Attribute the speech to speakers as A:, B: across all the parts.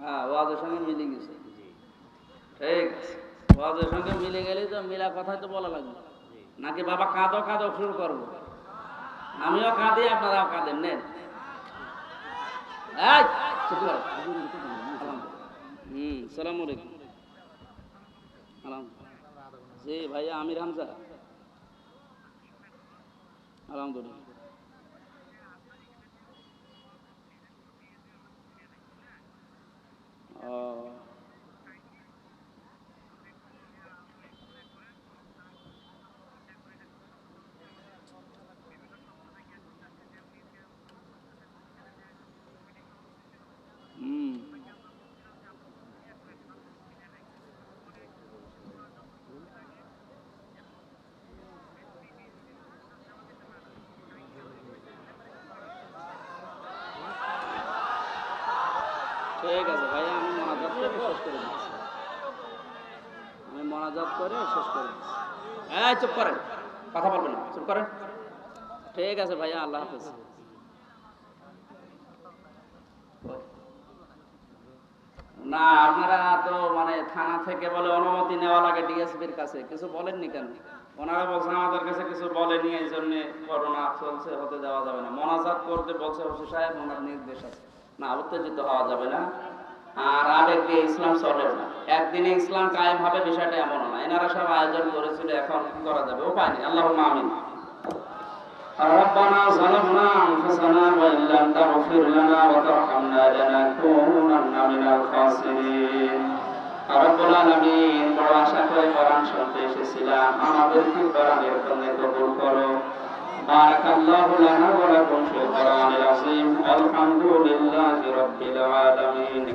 A: হ্যাঁ ওয়াজের সঙ্গে মিলে গেছে। ঠিক ওয়াজের সঙ্গে মিলে গেলে তো মিলা কথাই তো বলা লাগবে। নাকি বাবা কাঁদো কাঁদো শুরু করব? আমিও কাঁদি আপনারাও কাঁদেন নেন। হুম সালাম আলাইকুম। জি ভাইয়া আমির হামজা। আলহামদুলিল্লাহ। ঠিক আছে ভাইয়া। আমি শেষ করে দিচ্ছি। আমি মনাজাত করে শেষ করে দিচ্ছি। হ্যাঁ চুপ করেন। কথা বলবেন না। চুপ করেন। ঠিক আছে ভাইয়া আল্লাহ হাফেজ। না আপনারা তো মানে থানা থেকে বলে অনুমতি নেওয়া লাগে ডিএসপির কাছে। কিছু বলেননি কেন? ওনারা বলছে আমাদের কাছে কিছু বলেনি এই জন্য করোনা চলছে হতে দেওয়া যাবে না। মনাজাত করতে বলছে ওসি সাহেব ওনার নির্দেশ আছে। না উত্তেজিত হওয়া যাবে না। আর আবেগ দিয়ে ইসলাম চলে না একদিনে ইসলাম কায়েম হবে বিষয়টা এমন না এনারা সব আয়োজন করেছিল এখন কি করা যাবে উপায় নেই আল্লাহ আমিন ربنا ظلمنا أنفسنا وإن لم تغفر لنا وترحمنا لنكونن من الخاسرين রব্বুল আলামিন বড় আশা করে কোরআন শুনতে এসেছিলাম আমাদেরকে কোরআনের জন্য কবুল করো بارك الله لنا ولكم في القرآن العظيم الحمد لله رب العالمين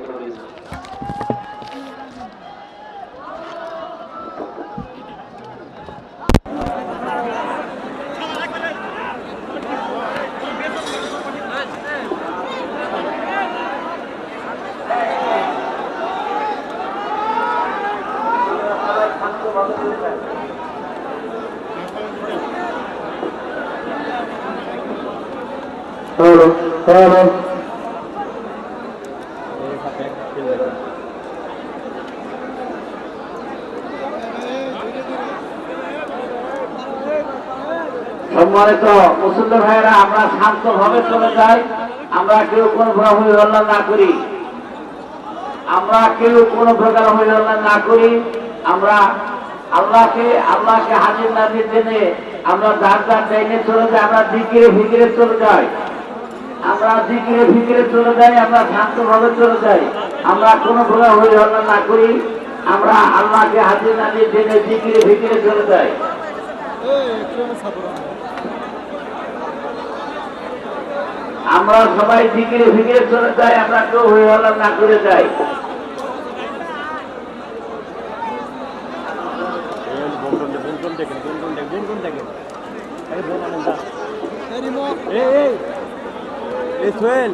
B: সম্মানিত মুসল্লি ভাইয়েরা, আমরা শান্ত ভাবে চলে যাই। আমরা কেউ কোনো হয়ে হল্লা না করি। আমরা কেউ কোনো প্রকার হয়ে হল্লা না করি। আমরা আল্লাহকে আল্লাহকে হাজির নাজির জেনে আমরা যার যার ডাইনে চলে যাই, আমরা দিকিরে ভিকিরে চলে যাই। আমরা দিকিরে ভিকিরে চলে যাই, আমরা শান্ত ভাবে চলে যাই। আমরা কোনো প্রকার হয়ে হল্লা না করি। আমরা আল্লাহকে হাজির নাজির জেনে দিকিরে ভিকিরে চলে যাই। আমরা সবাই দিকিরে ভিকিরে চলে যাই, আমরা কেউ হয়ে হল্লা না করে যাই।
C: বন্টন বন্টন দেখেন বন্টন দেখেন বন্টন দেখেন। আরে বোন আনন্দ। এই এই এই সোহেল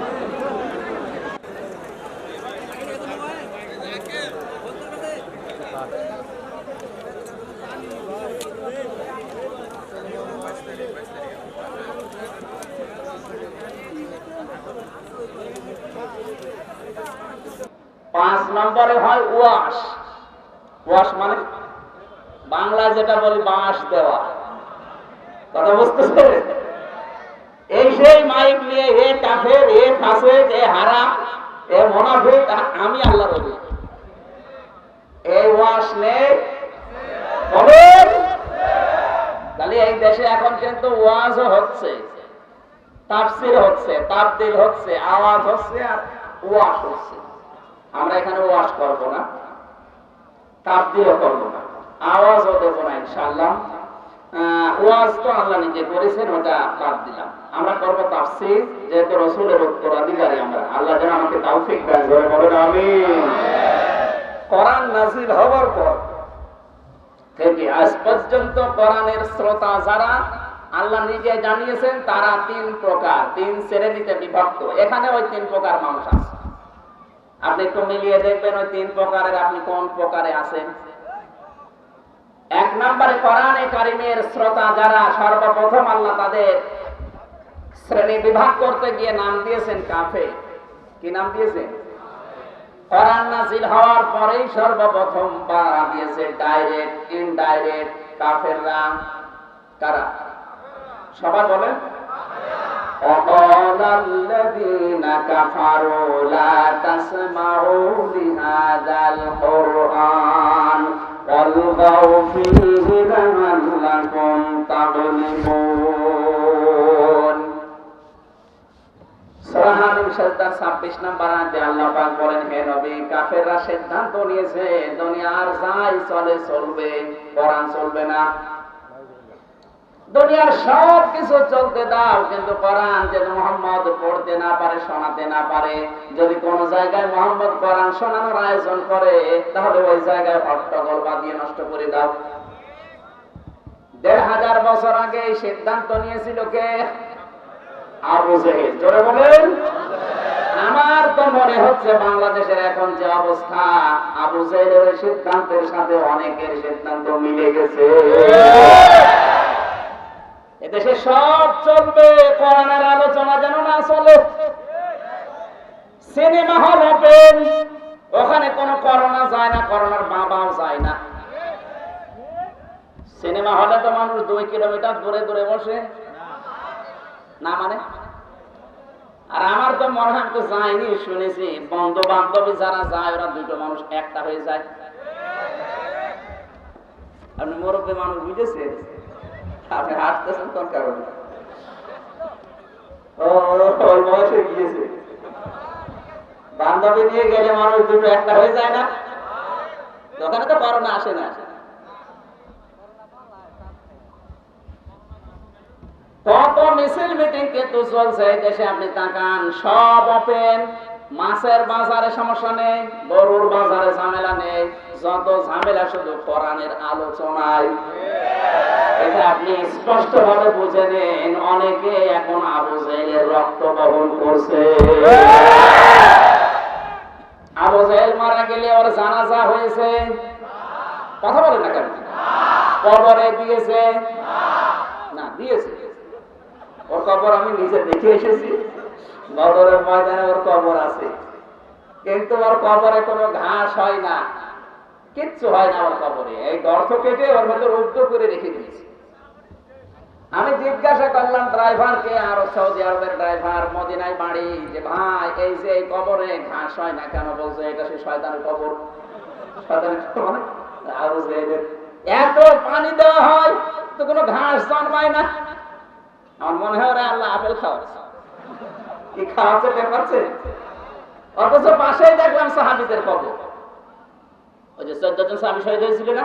A: পাঁচ নম্বরে হয় ওয়াশ। ওয়াশ মানে বাংলায় যেটা বলি বাঁশ দেওয়া। কথা বুঝতেছে এই সেই মাইক নিয়ে এ মোনাফিক আমি আল্লাহ রবি এই ওয়াশ নে বলেন তাহলে এই দেশে এখন কিন্তু ওয়াজও হচ্ছে, তাফসির হচ্ছে, তাবদিল হচ্ছে, আওয়াজ হচ্ছে আর ওয়াশ হচ্ছে। আমরা এখানে ওয়াশ করব না, তাবদিলও করব না, আওয়াজও দেবো না ইনশাআল্লাহ। আল্লাহ নিজে করেছেন, ওটা বাদ দিলাম। আমরা করব তাফসির, যেহেতু রসুলের উত্তরাধিকারী আমরা। আল্লাহ যেন আমাকে আমিন। কোরআন নাজিল পর থেকে আজ পর্যন্ত কোরআনের শ্রোতা যারা আল্লাহ নিজে জানিয়েছেন, তারা তিন প্রকার, তিন শ্রেণীতে বিভক্ত। এখানে ওই তিন প্রকার মানুষ আছে। আপনি একটু মিলিয়ে দেখবেন ওই তিন প্রকারের আপনি কোন প্রকারে আছেন। এক নম্বরে কোরআনে কারিমের শ্রোতা যারা সর্বপ্রথম আল্লাহ তাদের শ্রেণী বিভাগ করতে গিয়ে নাম দিয়েছেন কাফে কি নাম দিয়েছে কোরআন নাজিল হওয়ার পরেই সর্বপ্রথম বাড়া দিয়েছে ডাইরেক্ট ইনডাইরেক্ট কাফেররা কারা সবাই বলেন وقال الذين كفروا لا تسمعوا لهذا القرآن والغوا فيه لعلكم تغلبون সূরা হামিম সাজদার 26 নম্বর আয়াতে আল্লাহ পাক বলেন হে নবী কাফেররা সিদ্ধান্ত নিয়েছে দুনিয়ার যাই চলে চলবে কোরআন চলবে না দুনিয়ার সব কিছু চলতে দাও, কিন্তু কোরআন যদি মোহাম্মদ পড়তে না পারে, শোনাতে না পারে। যদি কোন জায়গায় মোহাম্মদ কোরআন শোনানোর আয়োজন করে, তাহলে ওই জায়গায় হট্টগোল বাঁধিয়ে নষ্ট করে দাও। দেড় হাজার বছর আগে সিদ্ধান্ত নিয়েছিল কে? আবু জেহেল। জোরে বলেন। আমার তো মনে হচ্ছে বাংলাদেশের এখন যে অবস্থা, আবু জেহেলের সিদ্ধান্তের সাথে অনেকের সিদ্ধান্ত মিলে গেছে। এদেশে সব চলবে, কোরআনের আলোচনা যেন না চলে। সিনেমা হল ওপেন ওখানে কোনো করোনা যায় না, করোনার বাবাও যায় না। সিনেমা হলে তো মানুষ দুই কিলোমিটার দূরে দূরে বসে। না মানে? আর আমার তো মনে হয় তো যাইনি, শুনেছি। বন্ধু বান্ধবী যারা যায়, ওরা দুটো মানুষ একটা হয়ে যায়। আপনি মুরব্বী মানুষ বুঝেছেন? আপনি হাঁটতেছেন কোন কারণে? মিছিল মিটিং চলছে দেশে আপনি তাকান, সব ওপেন মাছের বাজারে সমস্যা নেই, গরুর বাজারে ঝামেলা নেই। যত ঝামেলা শুধু কোরআনের আলোচনায়। এটা আপনি স্পষ্ট ভাবে বুঝে নেন, অনেকে এখন আবু জাহেলের রক্ত বহন করছে। আবু জাহেল মারা গেলে ওর জানাজা হয়েছে। কথা বলে না কেন? কবরে দিয়েছে। না, দিয়েছে। ওর কবর আমি নিজে দেখে এসেছি। বদরের ময়দানে ওর কবর আছে। কিন্তু ওর কবরে কোনো ঘাস হয় না। কিচ্ছু হয় না ওর কবরে। এই গর্ত কেটে ওর ভেতর উদ্য করে রেখে দিয়েছে। আমি জিজ্ঞাসা করলাম ড্রাইভারকে আর সৌদি আরবের ড্রাইভার মদিনায় বাড়ি? যে, ভাই, এই যে এই কবরে ঘাস হয় না কেন? বলছে, এটা সে শয়তানের কবর। শয়তানের কবর মানে? আর এত পানি দেওয়া হয়, তো কোনো ঘাস জন্মায় না। আমার মনে হয় ওরা আল্লাহ আপেল খাওয়াচ্ছে। কি খাওয়াচ্ছে টের অথচ পাশেই দেখলাম সাহাবিদের কবর। ওই যে চোদ্দ জন সাহাবি শহীদ হয়েছিল না?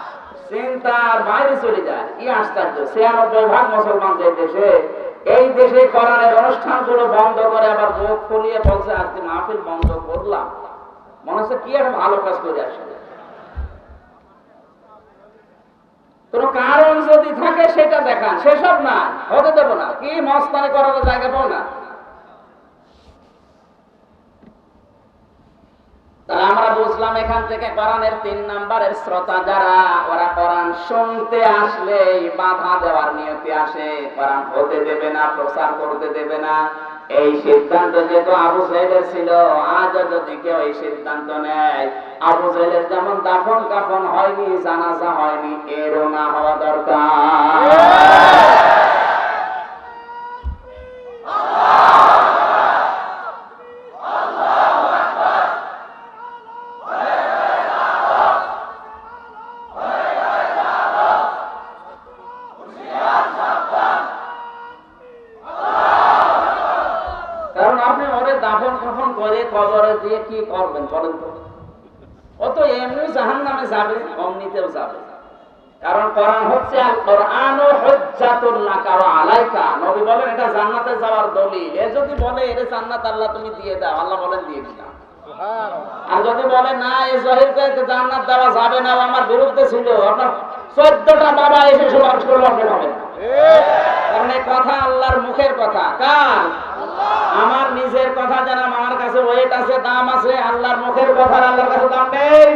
A: চিন্তার বাইরে চলে যায়। কি আশ্চর্য। ছিয়ানব্বই ভাগ মুসলমান যে দেশে, এই দেশে কোরআনের অনুষ্ঠানগুলো বন্ধ করে আবার মুখ ফুলিয়ে বলছে, আজকে মাহফিল বন্ধ করলাম। মনে হচ্ছে কি একটা ভালো কাজ করে আসলে। কোন কারণ যদি থাকে, সেটা দেখান। সেসব না, হতে দেবো না। কি মস্তানি করার জায়গা পাও না তাহলে আমরা বুঝলাম এখান থেকে কোরআনের তিন নাম্বারের শ্রোতা যারা, ওরা কোরআন শুনতে আসলে বাধা দেওয়ার নিয়তে আসে। কোরআন হতে দেবে না, প্রচার করতে দেবে না। এই সিদ্ধান্ত যেহেতু আবু সাইদের ছিল আজ যদি কেউ এই সিদ্ধান্ত নেয়, আবু সাইদের যেমন দাফন কাফন হয়নি, জানাজা হয়নি, এরও না হওয়া দরকার। কবরে দিয়ে কি করবেন বলেন তো? ও তো এমনি জাহান নামে যাবে অমনিতেও যাবে। কারণ কোরআন হচ্ছে কোরআন ও আলাইকা। নবী বলেন এটা জান্নাতে যাওয়ার দলিল। এ যদি বলে জান্নাত আল্লাহ তুমি দিয়ে দাও। আল্লাহ বলেন দিয়ে দিলাম। আর যদি বলে না জান্নাত দেওয়া যাবে না আমার বিরুদ্ধে ছিল। আপনার চোদ্দটা বাবা এসে কারণ কথা আল্লাহর মুখের কথা। কার? আমার নিজের কথা জানা, আমার কাছে ওয়েট আছে, দাম আছে, আল্লাহর মুখের কথা, আল্লাহর কাছে দাম নেই।